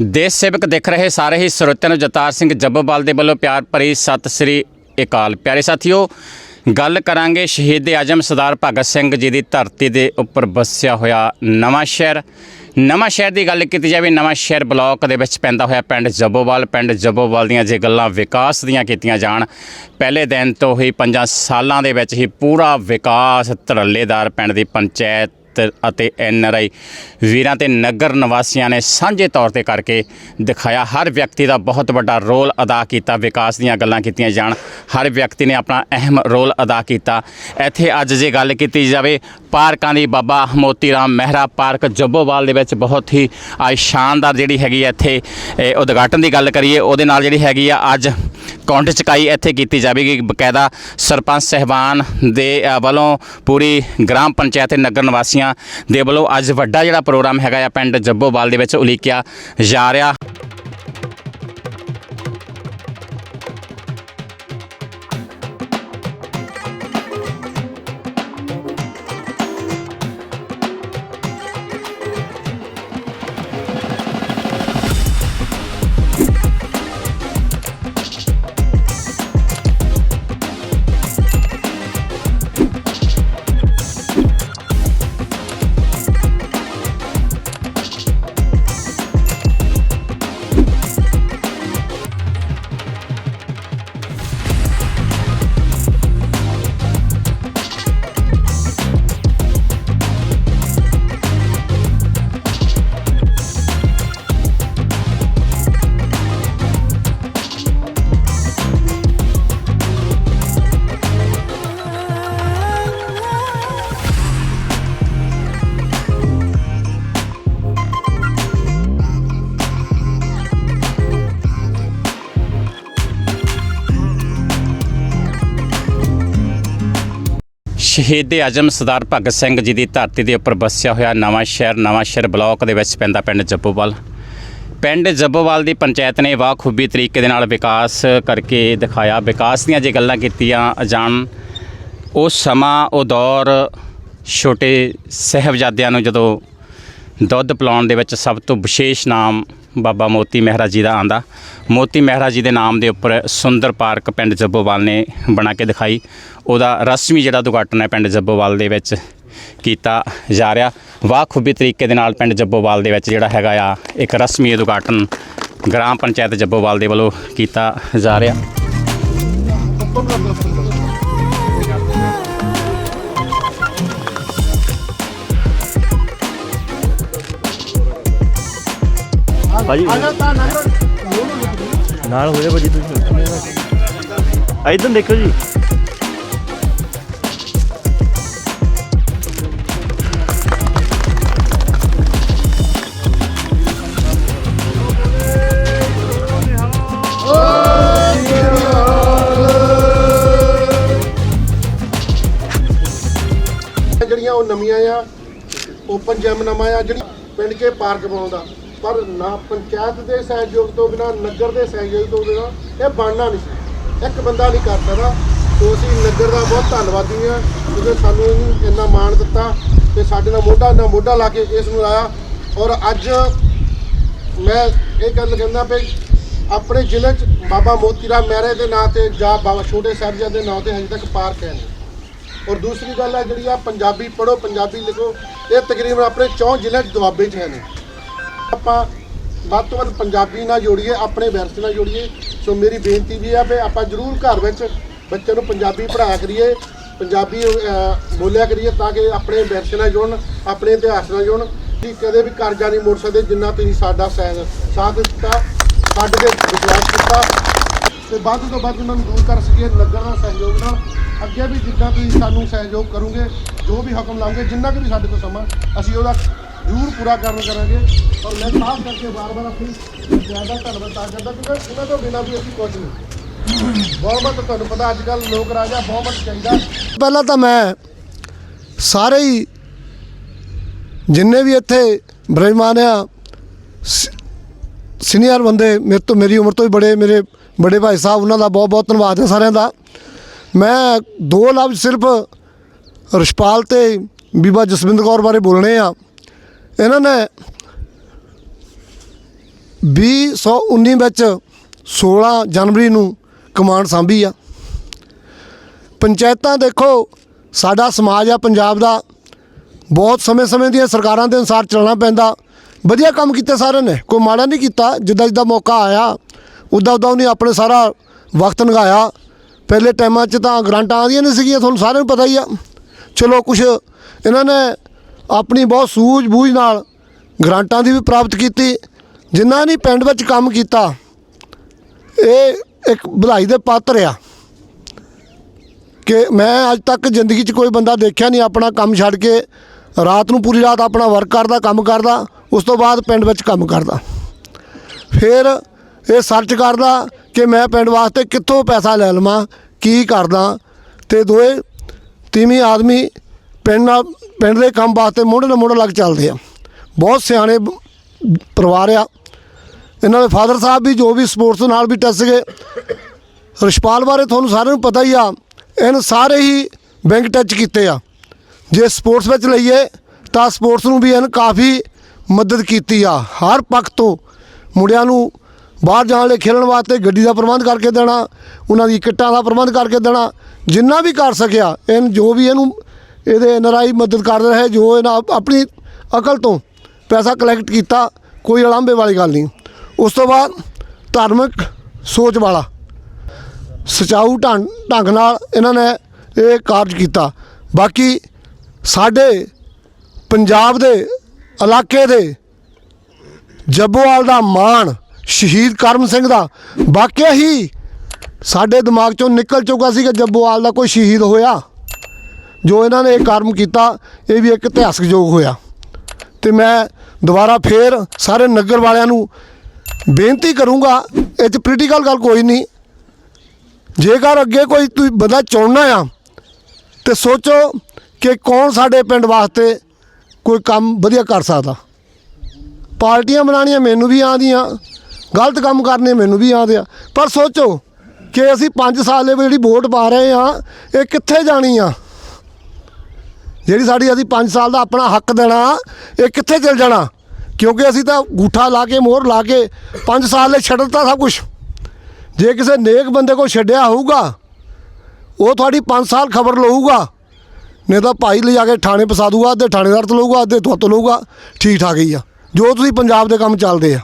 ਦੇਸ਼ ਸੇਵਕ ਦੇਖ ਰਹੇ ਸਾਰੇ ਹੀ ਸਰੋਤਿਆਂ ਨੂੰ ਜਤਾਰ ਸਿੰਘ ਜੱਬੋਵਾਲ ਦੇ ਵੱਲੋਂ ਪਿਆਰ ਭਰੀ ਸਤਿ ਸ੍ਰੀ ਅਕਾਲ। ਪਿਆਰੇ ਸਾਥੀਓ, ਗੱਲ ਕਰਾਂਗੇ ਸ਼ਹੀਦ ਆਜਮ ਸਰਦਾਰ ਭਗਤ ਸਿੰਘ ਜੀ ਦੀ ਧਰਤੀ ਦੇ ਉੱਪਰ ਵਸਿਆ ਹੋਇਆ ਨਵਾਂ ਸ਼ਹਿਰ। ਨਵਾਂ ਸ਼ਹਿਰ ਦੀ ਗੱਲ ਕੀਤੀ ਜਾਵੇ, ਨਵਾਂ ਸ਼ਹਿਰ ਬਲਾਕ ਦੇ ਵਿੱਚ ਪੈਂਦਾ ਹੋਇਆ ਪਿੰਡ ਜੱਬੋਵਾਲ। ਪਿੰਡ ਜੱਬੋਵਾਲ ਦੀਆਂ ਜੇ ਗੱਲਾਂ ਵਿਕਾਸ ਦੀਆਂ ਕੀਤੀਆਂ ਜਾਣ, ਪਹਿਲੇ ਦਿਨ ਤੋਂ ਹੀ ਪੰਜਾਂ ਸਾਲਾਂ ਦੇ ਵਿੱਚ ਹੀ ਪੂਰਾ ਵਿਕਾਸ ਧੜੱਲੇਦਾਰ ਪਿੰਡ ਦੀ ਪੰਚਾਇਤ ਅਤੇ ਐਨ ਆਰ ਆਈ ਵੀਰਾਂ ਤੇ ਨਗਰ ਨਿਵਾਸੀਆਂ ਨੇ ਸਾਂਝੇ ਤੌਰ ਤੇ ਕਰਕੇ ਦਿਖਾਇਆ, ਹਰ ਵਿਅਕਤੀ ਦਾ ਬਹੁਤ ਵੱਡਾ ਰੋਲ ਅਦਾ ਕੀਤਾ, ਵਿਕਾਸ ਦੀਆਂ ਗੱਲਾਂ ਕੀਤੀਆਂ ਜਾਣ, ਹਰ ਵਿਅਕਤੀ ਨੇ ਆਪਣਾ ਅਹਿਮ ਰੋਲ ਅਦਾ ਕੀਤਾ। ਇੱਥੇ ਅੱਜ ਜੇ ਗੱਲ ਕੀਤੀ ਜਾਵੇ, ਪਾਰਕਾਂ ਦੀ, ਬਾਬਾ ਮੋਤੀ ਰਾਮ ਮਹਿਰਾ ਪਾਰਕ ਜੱਬੋਵਾਲ ਦੇ ਵਿੱਚ ਬਹੁਤ ਹੀ ਅੱਜ ਸ਼ਾਨਦਾਰ ਜਿਹੜੀ ਹੈਗੀ ਇੱਥੇ ਉਦਘਾਟਨ ਦੀ ਗੱਲ ਕਰੀਏ, ਉਹਦੇ ਨਾਲ ਜਿਹੜੀ ਹੈਗੀ ਆ ਅੱਜ ਕਾਉਂਟ ਚਕਾਈ ਇੱਥੇ ਕੀਤੀ ਜਾਵੇਗੀ। ਬਕਾਇਦਾ ਸਰਪੰਚ ਸਹਿਬਾਨ ਦੇ ਵੱਲੋਂ ਪੂਰੀ ਗ੍ਰਾਮ ਪੰਚਾਇਤ ਤੇ ਨਗਰ ਨਿਵਾਸੀਆਂ ਦੇ ਵੱਲੋਂ ਅੱਜ ਵੱਡਾ ਜਿਹੜਾ ਪ੍ਰੋਗਰਾਮ ਹੈਗਾ ਆ, ਪਿੰਡ ਜੱਬੋਵਾਲ ਦੇ ਵਿੱਚ ਉਲੀਕਿਆ ਜਾ ਰਿਹਾ। ਸ਼ਹੀਦ ਆਜਮ ਸਰਦਾਰ ਭਗਤ ਸਿੰਘ ਜੀ ਦੀ ਧਰਤੀ ਦੇ ਉੱਪਰ ਵਸਿਆ ਹੋਇਆ ਨਵਾਂ ਸ਼ਹਿਰ ਨਵਾਂ ਸ਼ਹਿਰ ਬਲਾਕ ਦੇ ਵਿੱਚ ਪੈਂਦਾ ਪਿੰਡ ਜੱਬੋਵਾਲ। ਪਿੰਡ ਜੱਬੋਵਾਲ ਦੀ ਪੰਚਾਇਤ ਨੇ ਵਾਖੂਬੀ ਤਰੀਕੇ ਦੇ ਨਾਲ ਵਿਕਾਸ ਕਰਕੇ ਦਿਖਾਇਆ। ਵਿਕਾਸ ਦੀਆਂ ਜੇ ਗੱਲਾਂ ਕੀਤੀਆਂ ਜਾਣ, ਉਹ ਸਮਾਂ, ਉਹ ਦੌਰ ਛੋਟੇ ਸਹਿਬਜ਼ਾਦਿਆਂ ਨੂੰ ਜਦੋਂ ਦੁੱਧ ਪਿਲਾਉਣ ਦੇ ਵਿੱਚ ਸਭ ਤੋਂ ਵਿਸ਼ੇਸ਼ ਨਾਮ ਬਾਬਾ ਮੋਤੀ ਮਹਿਰਾ ਜੀ ਦਾ ਆਂਦਾ। ਮੋਤੀ ਮਹਿਰਾ ਜੀ ਦੇ ਨਾਮ ਦੇ ਉੱਪਰ ਸੁੰਦਰ ਪਾਰਕ ਪਿੰਡ ਜੱਬੋਵਾਲ ਨੇ ਬਣਾ ਕੇ ਦਿਖਾਈ। ਉਹਦਾ ਰਸਮੀ ਜਿਹੜਾ ਉਦਘਾਟਨ ਹੈ ਪਿੰਡ ਜੱਬੋਵਾਲ ਦੇ ਵਿੱਚ ਕੀਤਾ ਜਾ ਰਿਹਾ। ਵਾਖੂਬੀ ਤਰੀਕੇ ਦੇ ਨਾਲ ਪਿੰਡ ਜੱਬੋਵਾਲ ਦੇ ਵਿੱਚ ਜਿਹੜਾ ਹੈਗਾ ਆ, ਇੱਕ ਰਸਮੀ ਉਦਘਾਟਨ ਗ੍ਰਾਮ ਪੰਚਾਇਤ ਜੱਬੋਵਾਲ ਦੇ ਵੱਲੋਂ ਕੀਤਾ ਜਾ ਰਿਹਾ। ਭਾਜੀ। ਨਾਲ ਹੋ ਜਾ ਭਾਜੀ ਤੁਸੀਂ ਇਧਰ ਦੇਖੋ ਜੀ। ਜਿਹੜੀਆਂ ਉਹ ਨਵੀਆਂ ਆ ਓਪਨ ਜਿਮ ਨਵਾਂ ਆ ਜਿਹੜੀ ਪਿੰਡ ਕੇ ਪਾਰਕ ਬਣਾਉਂਦਾ। ਪਰ ਨਾ ਪੰਚਾਇਤ ਦੇ ਸਹਿਯੋਗ ਤੋਂ ਬਿਨਾ, ਨਗਰ ਦੇ ਸਹਿਯੋਗ ਤੋਂ ਬਿਨਾ ਇਹ ਬਣਨਾ ਨਹੀਂ ਸੀ। ਇੱਕ ਬੰਦਾ ਨਹੀਂ ਕਰ ਸਕਦਾ। ਤੋਂ ਅਸੀਂ ਨਗਰ ਦਾ ਬਹੁਤ ਧੰਨਵਾਦੀ ਹਾਂ ਕਿਉਂਕਿ ਸਾਨੂੰ ਇਹਨੂੰ ਇੰਨਾ ਮਾਣ ਦਿੱਤਾ ਤੇ ਸਾਡੇ ਨਾਲ ਮੋਢਾ ਨਾਲ ਮੋਢਾ ਲਾ ਕੇ ਇਸ ਨੂੰ ਆਇਆ ਔਰ ਅੱਜ ਮੈਂ ਇਹ ਗੱਲ ਕਹਿੰਦਾ ਵੀ ਆਪਣੇ ਜ਼ਿਲ੍ਹੇ 'ਚ ਬਾਬਾ ਮੋਤੀ ਰਾਮ ਮਹਿਰੇ ਦੇ ਨਾਂ ਤੇ ਜਾਂ ਬਾਬਾ ਛੋਟੇ ਸਾਹਿਬਜ਼ਾਦੇ ਦੇ ਨਾਂ ਤੇ ਹਜੇ ਤੱਕ ਪਾਰਕ ਹੈ ਨਹੀਂ। ਔਰ ਦੂਸਰੀ ਗੱਲ ਹੈ ਜਿਹੜੀ ਆ, ਪੰਜਾਬੀ ਪੜੋ ਪੰਜਾਬੀ ਲਿਖੋ, ਇਹ ਤਕਰੀਬਨ ਆਪਣੇ ਚੌਂ ਜ਼ਿਲ੍ਹਿਆਂ 'ਚ ਦੁਆਬੇ 'ਚ ਹੈ ਨੇ ਆਪਾਂ ਵੱਧ ਤੋਂ ਵੱਧ ਪੰਜਾਬੀ ਨਾਲ ਜੋੜੀਏ, ਆਪਣੇ ਵਿਰਸੇ ਨਾਲ ਜੋੜੀਏ। ਸੋ ਮੇਰੀ ਬੇਨਤੀ ਵੀ ਆ ਵੀ ਆਪਾਂ ਜ਼ਰੂਰ ਘਰ ਵਿੱਚ ਬੱਚਿਆਂ ਨੂੰ ਪੰਜਾਬੀ ਪੜ੍ਹਾਇਆ ਕਰੀਏ, ਪੰਜਾਬੀ ਬੋਲਿਆ ਕਰੀਏ ਤਾਂ ਕਿ ਆਪਣੇ ਵਿਰਸੇ ਨਾਲ ਜੁੜਨ, ਆਪਣੇ ਇਤਿਹਾਸ ਨਾਲ ਜੁੜਨ। ਕਿ ਕਦੇ ਵੀ ਕਰਜ਼ਾ ਨਹੀਂ ਮੋੜ ਸਕਦੇ ਜਿੰਨਾ ਤੁਸੀਂ ਸਾਡਾ ਸਹਿ- ਸਾਥ ਦਿੱਤਾ, ਸਾਡੇ ਤੇ ਵਿਸ਼ਵਾਸ ਕੀਤਾ। ਤੇ ਵੱਧ ਤੋਂ ਵੱਧ ਉਹਨਾਂ ਨੂੰ ਦੂਰ ਕਰ ਸਕੀਏ ਨਗਰ ਦਾ ਸਹਿਯੋਗ ਨਾਲ। ਅੱਗੇ ਵੀ ਜਿੱਦਾਂ ਤੁਸੀਂ ਸਾਨੂੰ ਸਹਿਯੋਗ ਕਰੋਗੇ, ਜੋ ਵੀ ਹੁਕਮ ਲਾਉਂਗੇ ਜਿੰਨਾ ਕੁ ਵੀ ਸਾਡੇ ਤੋਂ ਸਮਾਂ, ਅਸੀਂ ਉਹਦਾ ਜ਼ਰੂਰ ਪੂਰਾ ਕਰਨ ਕਰਾਂਗੇ। ਔਰ ਮੈਂ ਖਾਸ ਕਰਕੇ ਵਾਰ-ਵਾਰ ਆਪਣੀ ਜ਼ਿਆਦਾ ਧੰਨਵਾਦ ਤਾਂ ਕਰਦਾ ਕਿਉਂਕਿ ਉਹਨਾਂ ਤੋਂ ਬਿਨਾਂ ਵੀ ਅਸੀਂ ਕੁਝ ਨਹੀਂ। ਬਹੁਮਤ ਤੁਹਾਨੂੰ ਪਤਾ ਅੱਜ ਕੱਲ ਲੋਕ ਰਾਜਾ ਬਹੁਮਤ ਚਾਹੀਦਾ। ਪਹਿਲਾਂ ਤਾਂ ਮੈਂ ਸਾਰੇ ਹੀ ਜਿੰਨੇ ਵੀ ਇੱਥੇ ਬ੍ਰਹਮਾਨ ਆ ਸੀਨੀਅਰ ਬੰਦੇ ਮੇਰੇ ਤੋਂ ਮੇਰੀ ਉਮਰ ਤੋਂ ਵੀ ਬੜੇ, ਮੇਰੇ ਬੜੇ ਭਾਈ ਸਾਹਿਬ, ਉਹਨਾਂ ਦਾ ਬਹੁਤ ਬਹੁਤ ਧੰਨਵਾਦ ਹੈ ਸਾਰਿਆਂ ਦਾ। ਮੈਂ ਦੋ ਲਫ਼ਜ਼ ਸਿਰਫ ਰਿਸ਼ਪਾਲ ਤੇ ਬੀਬਾ ਜਸਵਿੰਦਰ ਕੌਰ ਬਾਰੇ ਬੋਲਣੇ ਆ। ਇਹਨਾਂ ਨੇ 2019 ਵਿੱਚ 16 ਜਨਵਰੀ ਨੂੰ ਕਮਾਂਡ ਸੰਭੀ ਆ। ਪੰਚਾਇਤਾਂ ਦੇਖੋ, ਸਾਡਾ ਸਮਾਜ ਆ, ਪੰਜਾਬ ਦਾ। ਬਹੁਤ ਸਮੇਂ-ਸਮੇਂ ਦੀਆਂ ਸਰਕਾਰਾਂ ਦੇ ਅਨੁਸਾਰ ਚੱਲਣਾ ਪੈਂਦਾ। ਵਧੀਆ ਕੰਮ ਕੀਤਾ ਸਾਰਿਆਂ ਨੇ, ਕੋਈ ਮਾੜਾ ਨਹੀਂ ਕੀਤਾ। ਜਿੱਦਾਂ ਜਿੱਦਾਂ ਮੌਕਾ ਆਇਆ, ਉੱਦਾਂ ਉੱਦਾਂ ਉਹਨੇ ਆਪਣੇ ਸਾਰਾ ਵਕਤ ਲੰਘਾਇਆ। ਪਹਿਲੇ ਟਾਈਮਾਂ 'ਚ ਤਾਂ ਗ੍ਰਾਂਟਾਂ ਆਉਂਦੀਆਂ ਨਹੀਂ ਸੀਗੀਆਂ, ਤੁਹਾਨੂੰ ਸਾਰਿਆਂ ਨੂੰ ਪਤਾ ਹੀ ਆ। ਚਲੋ ਕੁਝ ਇਹਨਾਂ ਨੇ ਆਪਣੀ ਬਹੁਤ ਸੂਝ-ਬੂਝ ਨਾਲ ਗ੍ਰਾਂਟਾਂ ਦੀ ਵੀ ਪ੍ਰਾਪਤ ਕੀਤੀ, ਜਿਨ੍ਹਾਂ ਨੇ ਪਿੰਡ ਵਿੱਚ ਕੰਮ ਕੀਤਾ, ਇਹ ਇੱਕ ਵਧਾਈ ਦੇ ਪਾਤਰ ਆ। ਕਿ ਮੈਂ ਅੱਜ ਤੱਕ ਜ਼ਿੰਦਗੀ 'ਚ ਕੋਈ ਬੰਦਾ ਦੇਖਿਆ ਨਹੀਂ, ਆਪਣਾ ਕੰਮ ਛੱਡ ਕੇ ਰਾਤ ਨੂੰ ਪੂਰੀ ਰਾਤ ਆਪਣਾ ਵਰਕ ਕਰਦਾ, ਕੰਮ ਕਰਦਾ, ਉਸ ਤੋਂ ਬਾਅਦ ਪਿੰਡ ਵਿੱਚ ਕੰਮ ਕਰਦਾ। ਫਿਰ ਇਹ ਸਰਚ ਕਰਦਾ ਕਿ ਮੈਂ ਪਿੰਡ ਵਾਸਤੇ ਕਿੱਥੋਂ ਪੈਸਾ ਲੈ ਲਵਾਂ, ਕੀ ਕਰਦਾ, ਤੇ ਦੋਏ ਤੀਵੀਂ ਆਦਮੀ ਪਿੰਡ ਨਾਲ ਪਿੰਡ ਦੇ ਕੰਮ ਵਾਸਤੇ ਮੋਢੇ ਨਾਲ ਮੋਢਾ ਲੱਗ ਚੱਲਦੇ ਆ। ਬਹੁਤ ਸਿਆਣੇ ਪਰਿਵਾਰ ਆ। ਇਹਨਾਂ ਦੇ ਫਾਦਰ ਸਾਹਿਬ ਵੀ ਜੋ ਵੀ ਸਪੋਰਟਸ ਨਾਲ ਵੀ ਟੱਸ ਗਏ। ਰਿਸ਼ਪਾਲ ਬਾਰੇ ਤੁਹਾਨੂੰ ਸਾਰਿਆਂ ਨੂੰ ਪਤਾ ਹੀ ਆ, ਇਹਨ ਸਾਰੇ ਹੀ ਬੈਂਕ ਟੱਚ ਕੀਤੇ ਆ। ਜੇ ਸਪੋਰਟਸ ਵਿੱਚ ਲਈਏ, ਤਾਂ ਸਪੋਰਟਸ ਨੂੰ ਵੀ ਇਹਨ ਕਾਫੀ ਮਦਦ ਕੀਤੀ ਆ। ਹਰ ਪੱਖ ਤੋਂ ਮੁੰਡਿਆਂ ਨੂੰ ਬਾਹਰ ਜਾਣ ਲਈ ਖੇਡਣ ਵਾਸਤੇ ਗੱਡੀ ਦਾ ਪ੍ਰਬੰਧ ਕਰਕੇ ਦੇਣਾ, ਉਹਨਾਂ ਦੀ ਕਿੱਟਾਂ ਦਾ ਪ੍ਰਬੰਧ ਕਰਕੇ ਦੇਣਾ, ਜਿੰਨਾ ਵੀ ਕਰ ਸਕਿਆ, ਇਹਨ ਜੋ ਵੀ ਇਹਨੂੰ ਇਹਦੇ ਨਰਾਈ ਮਦਦ ਕਰ ਰਹੇ, ਜੋ ਇਹਨਾਂ ਆਪ- ਆਪਣੀ ਅਕਲ ਤੋਂ ਪੈਸਾ ਕਲੈਕਟ ਕੀਤਾ, ਕੋਈ ਅਲਾਂਭੇ ਵਾਲੀ ਗੱਲ ਨਹੀਂ। ਉਸ ਤੋਂ ਬਾਅਦ ਧਾਰਮਿਕ ਸੋਚ ਵਾਲਾ, ਸਚਾਊ ਢੰਗ ਢੰਗ ਨਾਲ ਇਹਨਾਂ ਨੇ ਇਹ ਕਾਰਜ ਕੀਤਾ। ਬਾਕੀ ਸਾਡੇ ਪੰਜਾਬ ਦੇ ਇਲਾਕੇ ਦੇ ਜੱਬੋਵਾਲ ਦਾ ਮਾਣ, ਸ਼ਹੀਦ ਕਰਮ ਸਿੰਘ ਦਾ, ਵਾਕਿਆ ਹੀ ਸਾਡੇ ਦਿਮਾਗ ਚੋਂ ਨਿਕਲ ਚੁੱਕਾ ਸੀ ਕਿ ਜੱਬੋਵਾਲ ਦਾ ਕੋਈ ਸ਼ਹੀਦ ਹੋਇਆ। ਜੋ ਇਹਨਾਂ ਨੇ ਇਹ ਕਰਮ ਕੀਤਾ, ਇਹ ਵੀ ਇੱਕ ਇਤਿਹਾਸਕ ਯੋਗ ਹੋਇਆ। ਤੇ ਮੈਂ ਦੁਬਾਰਾ ਫੇਰ ਸਾਰੇ ਨਗਰ ਵਾਲਿਆਂ ਨੂੰ ਬੇਨਤੀ ਕਰੂੰਗਾ, ਇਹ 'ਚ ਪੋਲੀਟੀਕਲ ਗੱਲ ਕੋਈ ਨਹੀਂ। ਜੇਕਰ ਅੱਗੇ ਕੋਈ ਤੁਸੀਂ ਬੰਦਾ ਚੁਣਨਾ ਆ, ਤੇ ਸੋਚੋ ਕਿ ਕੌਣ ਸਾਡੇ ਪਿੰਡ ਵਾਸਤੇ ਕੋਈ ਕੰਮ ਵਧੀਆ ਕਰ ਸਕਦਾ। ਪਾਰਟੀਆਂ ਬਣਾਉਣੀਆਂ ਮੈਨੂੰ ਵੀ ਆਉਂਦੀਆਂ ਗਲਤ ਕੰਮ ਕਰਨੇ ਮੈਨੂੰ ਵੀ ਆਉਂਦੇ ਆ। ਪਰ ਸੋਚੋ ਕਿ ਅਸੀਂ 5 ਸਾਲ ਦੇ ਵਿੱਚ ਜਿਹੜੀ ਵੋਟ ਪਾ ਰਹੇ ਆ, ਇਹ ਕਿੱਥੇ ਜਾਣੀ ਆ? ਜਿਹੜੀ ਸਾਡੀ ਅਸੀਂ 5 ਸਾਲ ਦਾ ਆਪਣਾ ਹੱਕ ਦੇਣਾ, ਇਹ ਕਿੱਥੇ ਚਲ ਜਾਣਾ? ਕਿਉਂਕਿ ਅਸੀਂ ਤਾਂ ਗੂਠਾ ਲਾ ਕੇ, ਮੋਹਰ ਲਾ ਕੇ 5 ਸਾਲ ਲਈ ਛੱਡ ਦਿੱਤਾ ਸਭ ਕੁਝ ਜੇ ਕਿਸੇ ਨੇਕ ਬੰਦੇ ਕੋ ਛੱਡਿਆ ਹੋਊਗਾ, ਉਹ ਤੁਹਾਡੀ 5 ਸਾਲ ਖਬਰ ਲਊਗਾ। ਨਹੀਂ ਤਾਂ ਭਾਈ ਲਿਜਾ ਕੇ ਥਾਣੇ ਫਸਾ ਦੂਗਾ ਅੱਧੇ ਥਾਣੇਦਾਰ ਤੋਂ ਲਊਗਾ, ਅੱਧੇ ਤੁਹਾਤੋਂ ਲਊਗਾ, ਠੀਕ ਠਾਕ ਹੀ ਆ। ਜੋ ਤੁਸੀਂ ਪੰਜਾਬ ਦੇ ਕੰਮ ਚੱਲਦੇ ਆ।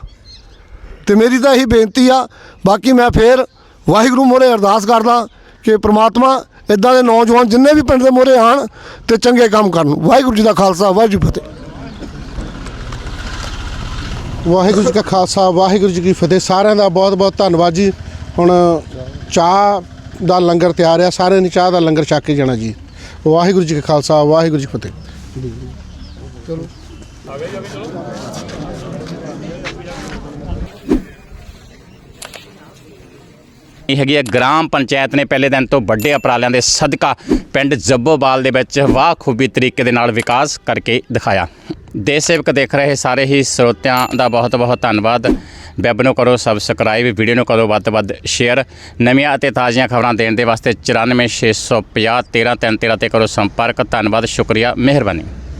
ਤੇ ਮੇਰੀ ਤਾਂ ਇਹੀ ਬੇਨਤੀ ਆ, ਬਾਕੀ ਮੈਂ ਫੇਰ ਵਾਹਿਗੁਰੂ ਮੋਰੇ ਅਰਦਾਸ ਕਰਦਾ ਕਿ ਪ੍ਰਮਾਤਮਾ ਇਦਾਂ ਦੇ ਨੌਜਵਾਨ ਜਿੰਨੇ ਵੀ ਪਿੰਡ ਦੇ ਮੋਰੇ ਆਣ ਤੇ ਚੰਗੇ ਕੰਮ ਕਰਨ। ਵਾਹਿਗੁਰੂ ਜੀ ਦਾ ਖਾਲਸਾ ਵਾਹਿਗੁਰੂ ਜੀ ਫਤਿਹ। ਵਾਹਿਗੁਰੂ ਜੀ ਕਾ ਖਾਲਸਾ ਵਾਹਿਗੁਰੂ ਜੀ ਕੀ ਫਤਿਹ। ਸਾਰਿਆਂ ਦਾ ਬਹੁਤ ਬਹੁਤ ਧੰਨਵਾਦ ਜੀ। ਹੁਣ ਚਾਹ ਦਾ ਲੰਗਰ ਤਿਆਰ ਆ ਸਾਰਿਆਂ ਨੇ ਚਾਹ ਦਾ ਲੰਗਰ ਛਕ ਕੇ ਜਾਣਾ ਜੀ। ਵਾਹਿਗੁਰੂ ਜੀ ਕਾ ਖਾਲਸਾ ਵਾਹਿਗੁਰੂ ਜੀ ਫਤਿਹ। ਇਹ ਹੈਗੀ ਹੈ ਗ੍ਰਾਮ ਪੰਚਾਇਤ ਨੇ ਪਹਿਲੇ ਦਿਨ ਤੋਂ ਵੱਡੇ ਉਪਰਾਲਿਆਂ ਦੇ ਸਦਕਾ ਪਿੰਡ ਜੱਬੋਵਾਲ ਦੇ ਵਿੱਚ ਵਾਹ ਖੂਬੀ ਤਰੀਕੇ ਦੇ ਨਾਲ ਵਿਕਾਸ ਕਰਕੇ ਦਿਖਾਇਆ। ਦੇਸ਼ ਸੇਵਕ ਦੇਖ ਰਹੇ ਸਾਰੇ ਹੀ ਸਰੋਤਿਆਂ ਦਾ ਬਹੁਤ ਬਹੁਤ ਧੰਨਵਾਦ। ਵੈਬ ਨੂੰ ਕਰੋ ਸਬਸਕ੍ਰਾਈਬ ਵੀਡੀਓ ਨੂੰ ਕਰੋ ਵੱਧ ਤੋਂ ਵੱਧ ਸ਼ੇਅਰ ਨਵੀਆਂ ਅਤੇ ਤਾਜ਼ੀਆਂ ਖਬਰਾਂ ਦੇਣ ਦੇ ਵਾਸਤੇ 94650 13313 ਤੇ ਕਰੋ ਸੰਪਰਕ। ਧੰਨਵਾਦ, ਸ਼ੁਕਰੀਆ, ਮਿਹਰਬਾਨੀ।